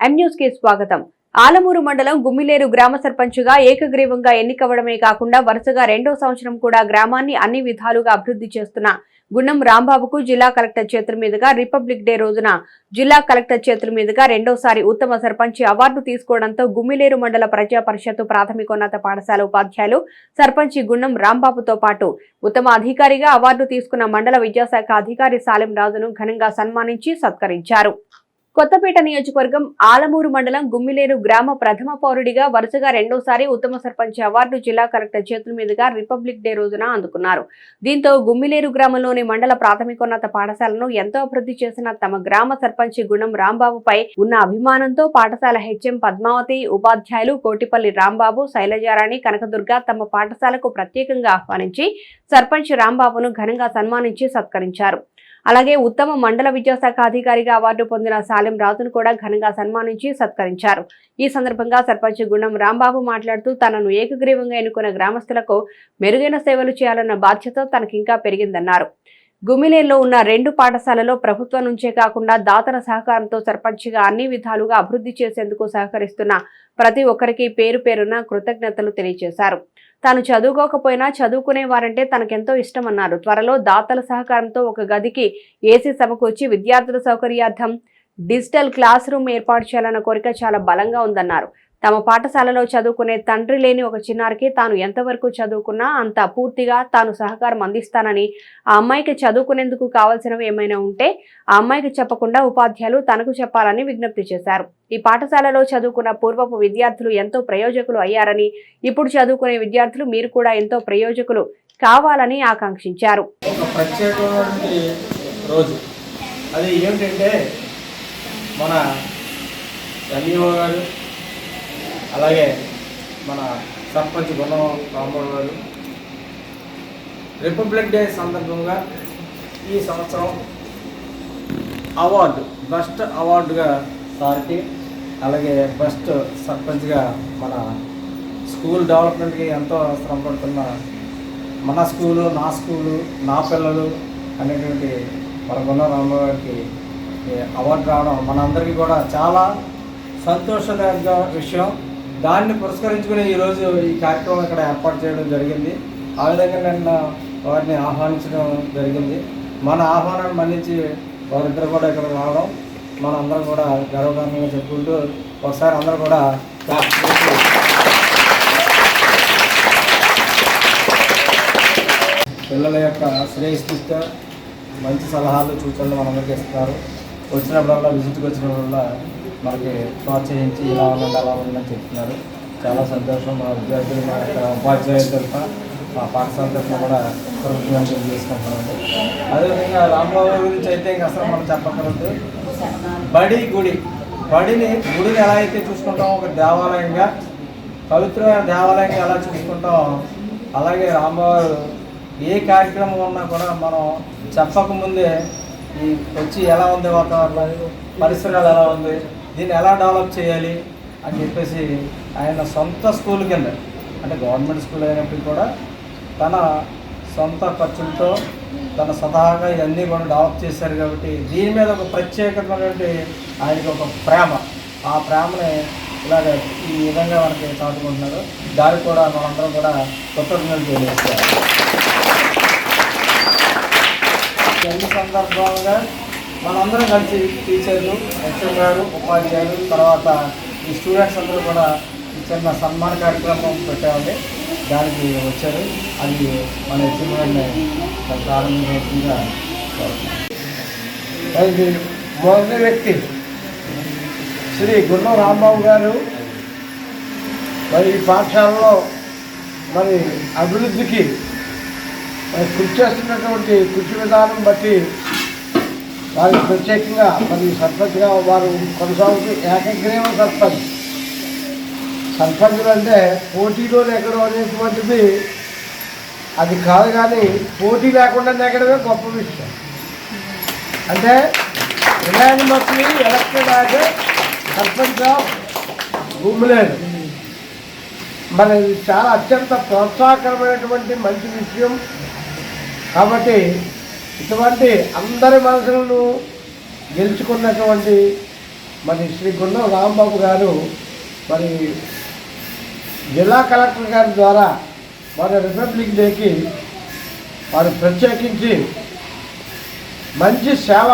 కి స్వాగతం. ఆలమూరు మండలం గుమ్మిలేరు గ్రామ సర్పంచ్గా ఏకగ్రీవంగా ఎన్నికవడమే కాకుండా వరుసగా రెండో సంవత్సరం కూడా గ్రామాన్ని అన్ని విధాలుగా అభివృద్ధి చేస్తున్న గుణం రాంబాబుకు జిల్లా కలెక్టర్ చేతుల మీదుగా రిపబ్లిక్ డే రోజున జిల్లా కలెక్టర్ చేతుల మీదుగా రెండోసారి ఉత్తమ సర్పంచ్ అవార్డు తీసుకోవడంతో గుమ్మిలేరు మండల ప్రజా పరిషత్తు ప్రాథమికోన్నత పాఠశాల ఉపాధ్యాయులు సర్పంచి గుండం రాంబాబుతో పాటు ఉత్తమ అధికారిగా అవార్డు తీసుకున్న మండల విద్యాశాఖ అధికారి సాలెం రాజును ఘనంగా సన్మానించి సత్కరించారు. కొత్తపేట నియోజకవర్గం ఆలమూరు మండలం గుమ్మిలేరు గ్రామ ప్రథమ పౌరుడిగా వరుసగా రెండోసారి ఉత్తమ సర్పంచ్ అవార్డు జిల్లా కలెక్టర్ చేతుల మీదుగా రిపబ్లిక్ డే రోజున అందుకున్నారు. దీంతో గుమ్మిలేరు గ్రామంలోని మండల ప్రాథమికోన్నత పాఠశాలను ఎంతో అభివృద్ధి చేసిన తమ గ్రామ సర్పంచ్ గుణం రాంబాబుపై ఉన్న అభిమానంతో పాఠశాల హెచ్ఎం పద్మావతి ఉపాధ్యాయులు కోటిపల్లి రాంబాబు శైలజారాణి కనకదుర్గ తమ పాఠశాలకు ప్రత్యేకంగా ఆహ్వానించి సర్పంచ్ రాంబాబును ఘనంగా సన్మానించి సత్కరించారు. అలాగే ఉత్తమ మండల విద్యాశాఖ అధికారిగా అవార్డు పొందిన సాలెం రాజును కూడా ఘనంగా సన్మానించి సత్కరించారు. ఈ సందర్భంగా సర్పంచ్ గుండం రాంబాబు మాట్లాడుతూ తనను ఏకగ్రీవంగా ఎన్నుకున్న గ్రామస్తులకు మెరుగైన సేవలు చేయాలన్న బాధ్యత తనకింకా పెరిగిందన్నారు. గుమిలేరులో ఉన్న రెండు పాఠశాలలో ప్రభుత్వం నుంచే కాకుండా దాతల సహకారంతో సర్పంచ్గా అన్ని విధాలుగా అభివృద్ధి చేసేందుకు సహకరిస్తున్న ప్రతి ఒక్కరికి పేరు పేరున కృతజ్ఞతలు తెలియజేశారు. తాను చదువుకోకపోయినా చదువుకునే వారంటే తనకెంతో ఇష్టమన్నారు. త్వరలో దాతల సహకారంతో ఒక గదికి ఏసీ సమకూర్చి విద్యార్థుల సౌకర్యార్థం డిజిటల్ క్లాస్ రూమ్ ఏర్పాటు చేయాలన్న కోరిక చాలా బలంగా ఉందన్నారు. తమ పాఠశాలలో చదువుకునే తండ్రి లేని ఒక చిన్నారికి తాను ఎంతవరకు చదువుకున్నా అంత పూర్తిగా తాను సహకారం అందిస్తానని ఆ అమ్మాయికి చదువుకునేందుకు కావలసినవి ఏమైనా ఉంటే ఆ అమ్మాయికి చెప్పకుండా ఉపాధ్యాయులు తనకు చెప్పాలని విజ్ఞప్తి చేశారు. ఈ పాఠశాలలో చదువుకున్న పూర్వపు విద్యార్థులు ఎంతో ప్రయోజకులు అయ్యారని ఇప్పుడు చదువుకునే విద్యార్థులు మీరు కూడా ఎంతో ప్రయోజకులు కావాలని ఆకాంక్షించారు. రోజు. అది ఏమిటంటే మన ఎంఈఓ గారు అలాగే మన సర్పంచ్ గుణం రామ్మోహన్ గారు. రిపబ్లిక్ డే సందర్భంగా ఈ సంవత్సరం అవార్డు బెస్ట్ అవార్డుగా సార్కి అలాగే బెస్ట్ సర్పంచ్గా మన స్కూల్ డెవలప్మెంట్కి ఎంతో శ్రమపడుతున్న మన స్కూలు నా స్కూలు నా పిల్లలు అనేటువంటి మన గుణం రామరావు గారికి అవార్డు రావడం మనందరికీ కూడా చాలా సంతోషదాయక విషయం. దాన్ని పురస్కరించుకుని ఈరోజు ఈ కార్యక్రమం ఇక్కడ ఏర్పాటు చేయడం జరిగింది. ఆ విధంగా నిన్న వారిని ఆహ్వానించడం జరిగింది. మన ఆహ్వానాన్ని మన్నించి వారిద్దరు కూడా ఇక్కడ రావడం మనందరం కూడా గర్వకారణంగా చెప్పుకుంటూ ఒకసారి అందరూ కూడా పిల్లల యొక్క శ్రేయస్సుతో మంచి సలహాలు సూచనలు మనందరికీ ఇస్తారు వచ్చినప్పుడల్లా విజిట్కి వచ్చినప్పుడల్లా మనకి ప్రోత్సహించి ఇలా ఉండండి అలా ఉందని చెప్తున్నారు. చాలా సంతోషం. మా విద్యార్థులు మా యొక్క ఉపాధ్యాయుల తరఫున మా పాఠశాల తరఫున కూడా కృతజ్ఞతలు తెలియజేసుకుంటున్నామండి అదేవిధంగా రామబాబు గురించి అయితే ఇంకా అసలు మనం చెప్పకూడదు బడి గుడి. బడిని గుడిని ఎలా అయితే చూసుకుంటాం ఒక దేవాలయంగా పవిత్రమైన దేవాలయంగా ఎలా చూసుకుంటాం అలాగే రామబాబు ఏ కార్యక్రమం ఉన్నా కూడా మనం చెప్పకముందే ఈ వచ్చి ఎలా ఉంది వాతావరణం పరిసరాలు ఎలా ఉంది దీన్ని ఎలా డెవలప్ చేయాలి అని చెప్పేసి ఆయన సొంత స్కూల్ కింద అంటే గవర్నమెంట్ స్కూల్ అయినప్పటికీ కూడా తన సొంత ఖర్చులతో తన స్వతహాగా ఇవన్నీ కూడా డెవలప్ చేశారు కాబట్టి దీని మీద ఒక ప్రత్యేకమైనటువంటి ఆయనకి ఒక ప్రేమ. ఆ ప్రేమని ఇలాగ ఈ విధంగా మనకి చాటుకుంటున్నారు దానికి కూడా మనందరం కూడా కృతజ్ఞతలు తెలియజేస్తారు ఎన్ని సందర్భంగా మనందరం కలిసి టీచర్లు హెచ్ఎం గారు ఉపాధ్యాయులు తర్వాత ఈ స్టూడెంట్స్ అందరూ కూడా చిన్న సన్మాన కార్యక్రమం పెట్టామండి దానికి వచ్చారు. అది మన హెచ్ఎం గారిని ప్రారంభమవుతుందా అది మొదటి వ్యక్తి శ్రీ గుర్రం రాంబాబు గారు. మరి ఈ పాఠశాలలో మరి అభివృద్ధికి కృషి చేస్తున్నటువంటి కృషి విధానం బట్టి వారికి ప్రత్యేకంగా మరి సర్పంచ్గా వారు కొనసాగుతూ ఏకగ్రీవ సర్పంచ్. సర్పంచులు అంటే పోటీలో ఎక్కడం అనేటువంటిది అది కాదు కానీ పోటీ లేకుండా ఎక్కడమే గొప్ప విషయం. అంటే unanimously elected as sarpanch of భూమిలేదు మరి ఇది చాలా అత్యంత ప్రోత్సాహకరమైనటువంటి మంచి విషయం. కాబట్టి ఇటువంటి అందరి మనసులను గెలుచుకున్నటువంటి మరి శ్రీ గుండం రాంబాబు గారు మరి జిల్లా కలెక్టర్ గారి ద్వారా మన రిపబ్లిక్ డేకి వారు ప్రత్యేకించి మంచి సేవ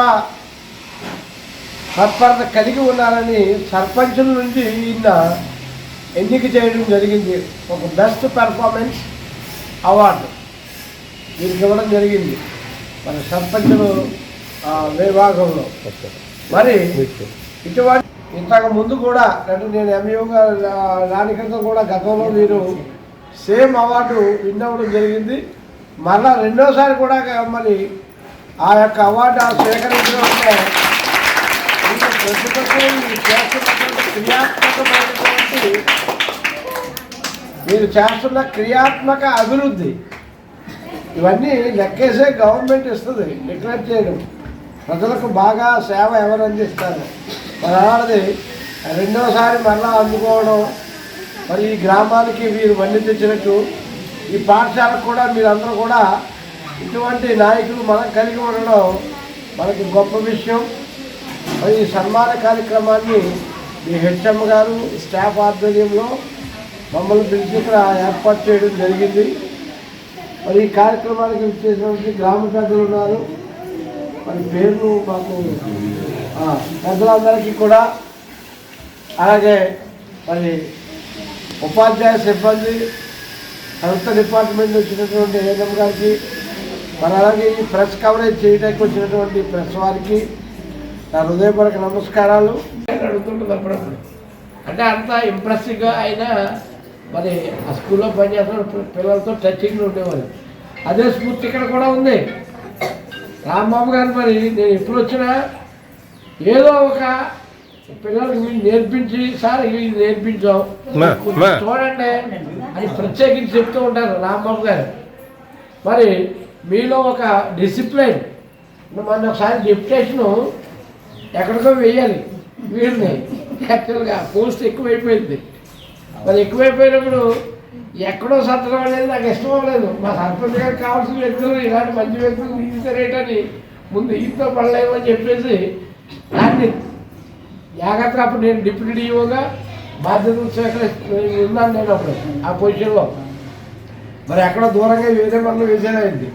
తత్పరత కలిగి ఉన్నారని సర్పంచుల నుంచి ఈయన ఎన్నిక చేయడం జరిగింది. ఒక బెస్ట్ పెర్ఫార్మెన్స్ అవార్డు. దీనికి ఇవ్వడం జరిగింది. మన సర్పంచులు విభాగంలో. మరి ఇటువంటి ఇంతకు ముందు కూడా అంటే నేను ఎంఈఓగా దానికంతా కూడా గతంలో మీరు సేమ్ అవార్డు విన్ అవ్వడం జరిగింది. మళ్ళా రెండోసారి కూడా మరి ఆ యొక్క అవార్డు ఆ స్వీకరించడం అంటే మీరు ప్రతిపక్షం మీరు చేస్తున్నటువంటి క్రియాత్మకమైనటువంటి మీరు చేస్తున్న క్రియాత్మక అభివృద్ధి. ఇవన్నీ లెక్కేసే గవర్నమెంట్ ఇస్తుంది డిక్లేర్ చేయడం. ప్రజలకు బాగా సేవ ఎవరు అందిస్తారు? మరి రెండోసారి మరలా అందుకోవడం మరి ఈ గ్రామానికి మీరు మళ్ళీ తెచ్చినట్టు ఈ పాఠశాలకు కూడా మీరందరూ కూడా ఇటువంటి నాయకులు మనం కలిగి ఉండడం మనకి గొప్ప విషయం. మరి ఈ సన్మాన కార్యక్రమాన్ని మీ హెచ్ఎం గారు స్టాఫ్ ఆధ్వర్యంలో మమ్మల్ని పిలిచి ఇక్కడ ఏర్పాటు చేయడం జరిగింది. మరి ఈ కార్యక్రమానికి వచ్చేసినటువంటి గ్రామ పెద్దలు ఉన్నారు. మరి పేర్లు మాకు పెద్దలందరికీ కూడా అలాగే మరి ఉపాధ్యాయ సిబ్బంది హెల్త్ డిపార్ట్మెంట్ వచ్చినటువంటి ఏఎం గారికి మరి అలాగే ఈ ప్రెస్ కవరేజ్ చేయడానికి వచ్చినటువంటి ప్రెస్ వారికి నా హృదయపూర్వక నమస్కారాలు. అడుగుతుంటుంది అప్పుడప్పుడు. అంటే అంత ఇంప్రెసివ్గా అయినా మరి ఆ స్కూల్లో పనిచేస్తున్న పిల్లలతో టచింగ్లో ఉండేవారు అదే స్ఫూర్తి ఇక్కడ కూడా ఉంది. రాంబాబు గారు మరి నేను ఎప్పుడు వచ్చినా ఏదో ఒక పిల్లలకి మీరు నేర్పించి సార్ ఇవి నేర్పించాం. చూడండి అని ప్రత్యేకించి చెప్తూ ఉంటారు రాంబాబు గారు. మరి మీలో ఒక డిసిప్లైన్. మన ఒకసారి డిప్యుటేషను ఎక్కడికో వేయాలి. వీడిని యాక్చువల్గా పోస్ట్ ఎక్కువైపోయింది. మరి ఎక్కువైపోయినప్పుడు ఎక్కడో సత్రం అనేది నాకు ఇష్టం అవ్వలేదు మా సర్పంచ్ గారికి కావాల్సిన వ్యక్తులు ఇలాంటి మంచి వ్యక్తులు తీసారేటని ముందు ఈతో పడలేమని చెప్పేసి దాన్ని జాగ్రత్తగా అప్పుడు నేను డిప్యూటీ డిఓగా బాధ్యతలు స్వీకరిస్తూ ఉన్నాను నేను అప్పుడు ఆ పొజిషన్లో. మరి ఎక్కడో దూరంగా వేరే పనులు వేసేదైంది.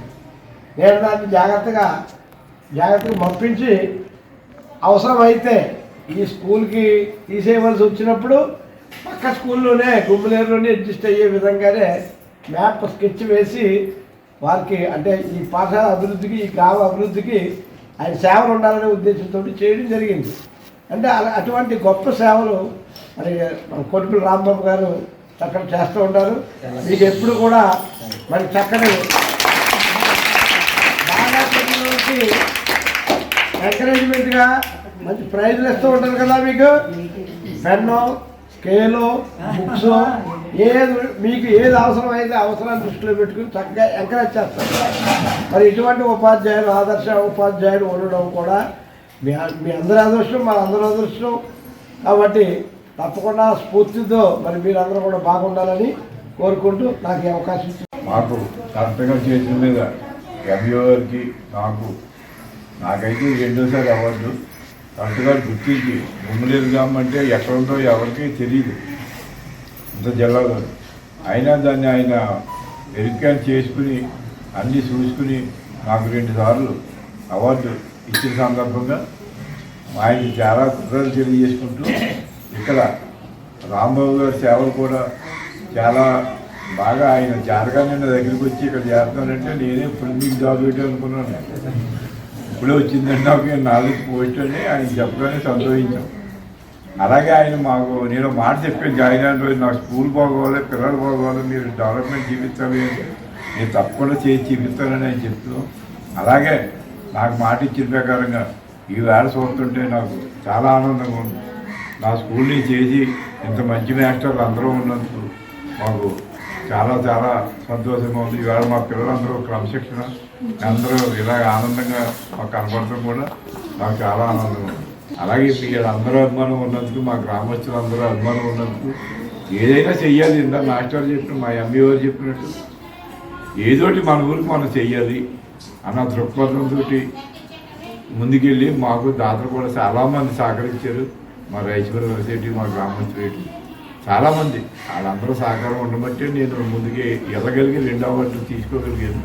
నేను దాన్ని జాగ్రత్తగా జాగ్రత్తగా మప్పించి అవసరమైతే ఈ స్కూల్కి తీసేయవలసి వచ్చినప్పుడు పక్క స్కూల్లోనే గుమ్మలేరులోనే అడ్జస్ట్ అయ్యే విధంగానే మ్యాప్ స్కెచ్ వేసి వారికి అంటే ఈ పాఠశాల అభివృద్ధికి ఈ గ్రామ అభివృద్ధికి ఆయన సేవలు ఉండాలనే ఉద్దేశంతో చేయడం జరిగింది. అంటే అలా అటువంటి గొప్ప సేవలు మరి మన కొడుకులు రాంబాబు గారు అక్కడ చేస్తూ ఉంటారు. మీకు ఎప్పుడు కూడా మరి చక్కని బాగా పిల్లలకి ఎంకరేజ్మెంట్గా మంచి ప్రైజ్లు ఇస్తూ ఉంటారు కదా మీకు? పెన్ను స్కేలు బుక్స్ ఏది మీకు ఏది అవసరం అవసరాన్ని దృష్టిలో పెట్టుకుని చక్కగా ఎంకరేజ్ చేస్తారు. మరి ఇటువంటి ఉపాధ్యాయులు ఆదర్శ ఉపాధ్యాయులు ఉండడం కూడా మీ మీ అందరి అదృష్టం మన అందరి అదృష్టం. కాబట్టి తప్పకుండా స్ఫూర్తితో మరి మీరందరూ కూడా బాగుండాలని కోరుకుంటూ నాకు ఈ అవకాశం మాకు కరెక్ట్గా చేసిన మీద ఎంఈఓకి నాకు నాకైతే రెండోసారి అవార్డు. కరెక్ట్గా గుర్తించి గుమ్మలేరు గ్రామం అంటే ఎక్కడుందో ఎవరికి తెలియదు ఇంత జిల్లాలో అయినా దాన్ని ఆయన వెరికాన్ చేసుకుని అన్నీ చూసుకుని నాకు రెండు సార్లు అవార్డు ఇచ్చిన సందర్భంగా ఆయన చాలా కృతజ్ఞతలు తెలియజేసుకుంటూ ఇక్కడ రాంబాబు గారి సేవలు కూడా చాలా బాగా ఆయన జాతకాన్ని దగ్గరికి వచ్చి ఇక్కడ చేస్తున్నానంటే నేనే ఇప్పుడు మీకు జాబ్ పెట్టాలనుకున్నాను ఇప్పుడే వచ్చిందంటే నాకు నాలుగు పోస్ట్ అని ఆయన చెప్పగానే సంతోషించాం. అలాగే ఆయన మాకు నేను మాట చెప్పాను జాయిన్ అయిన రోజు నాకు స్కూల్ బాగోవాలి పిల్లలు బాగోవాలి మీరు డెవలప్మెంట్ చూపించాలి నేను తప్పకుండా చేసి చూపిస్తానని ఆయన చెప్తూ అలాగే నాకు మాట ఇచ్చిన ప్రకారంగా ఈ వేళ చూస్తుంటే నాకు చాలా ఆనందంగా ఉంది. నా స్కూల్ని చేసి ఇంత మంచి మాస్టర్లు అందరూ ఉన్నందుకు మాకు చాలా చాలా సంతోషంగా ఉంది. ఈవేళ మా పిల్లలందరూ క్రమశిక్షణ అందరూ ఇలాగ ఆనందంగా మాకు కనపడటం కూడా మాకు చాలా ఆనందం ఉంది. అలాగే మీరు అందరూ అభిమానం ఉన్నందుకు మా గ్రామస్తులు అందరూ అభిమానం ఉన్నందుకు ఏదైనా చెయ్యాలి. ఇందా మాస్టర్ చెప్పిన మా ఎంఈఓ చెప్పినట్టు ఏదోటి మన ఊరికి మనం చెయ్యాలి అన్న దృక్పథంతో ముందుకెళ్ళి మాకు దాతలు కూడా చాలామంది సహకరించారు. మా రైతుల యూనివర్సిటీ మా గ్రామస్తులు చాలామంది. వాళ్ళందరూ సహకారం ఉండబట్టే నేను ముందుకి ఎదగలిగి రెండో అవార్డు తీసుకోగలిగాను.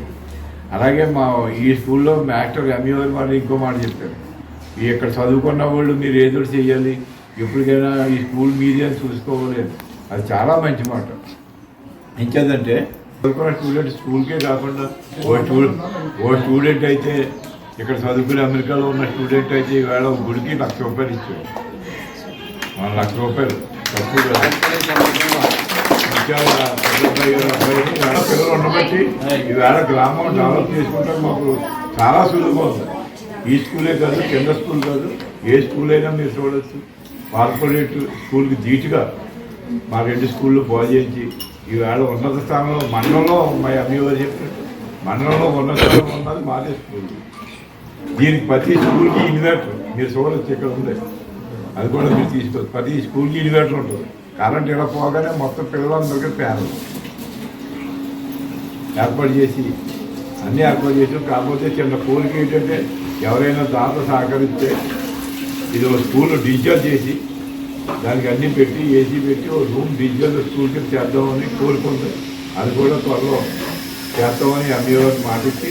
అలాగే మా ఈ స్కూల్లో మాస్టర్ ఎంఈ వారు ఇంకో మాట చెప్పారు ఇక్కడ చదువుకున్న వాళ్ళు మీరు ఏదో ఒకటి చేయాలి ఎప్పటికైనా ఈ స్కూల్ మీదే అని చూసుకోవాలి. అది చాలా మంచి మాట. ఇంకేదంటే చదువుకున్న స్టూడెంట్ స్కూల్కే కాకుండా ఓ స్టూడెంట్ ఓ స్టూడెంట్ అయితే ఇక్కడ చదువుకునే అమెరికాలో ఉన్న స్టూడెంట్ అయితే ఈవేళ గుడికి లక్ష రూపాయలు ఇచ్చాడు. మన లక్ష రూపాయలు. తక్కువ కదా ఇంకా పెద్ద అబ్బాయి, గ్రామం డెవలప్ చేసుకుంటే మాకు చాలా సులువుగా ఉంది ఈ స్కూలే కాదు కింద స్కూల్ కాదు ఏ స్కూల్ అయినా మీరు చూడొచ్చు కార్పొరేట్ స్కూల్కి ధీటుగా మా రెండు స్కూళ్ళు బాగు చేయించి ఈవేళ ఉన్నత స్థానంలో మండలంలో మా అమ్మవారు చెప్పినట్టు మండలంలో ఉన్నత స్థానంలో ఉన్నది మాదే స్కూల్ దీనికి ప్రతి స్కూల్కి ఇన్వర్టర్ మీరు చూడవచ్చు ఇక్కడ ఉంది అది కూడా మీరు తీసుకోవచ్చు. ప్రతి స్కూల్కి ఇన్వర్టర్ ఉంటుంది. కరెంట్ ఇలా పోగానే మొత్తం పిల్లలందరికీ ఫ్యాన్ ఏర్పాటు చేసి అన్నీ ఏర్పాటు చేసాం కాకపోతే చిన్న కోరిక ఏంటంటే ఎవరైనా దాత సహకరిస్తే ఇది ఒక స్కూల్ డిజిటల్ చేసి దానికి అన్నీ పెట్టి ఏసీ పెట్టి ఒక రూమ్ డిజిటల్ స్కూల్కి చేద్దామని కోరుకుంది. అది కూడా త్వరలో చేద్దామని అమ్మేవారికి మాటిచ్చి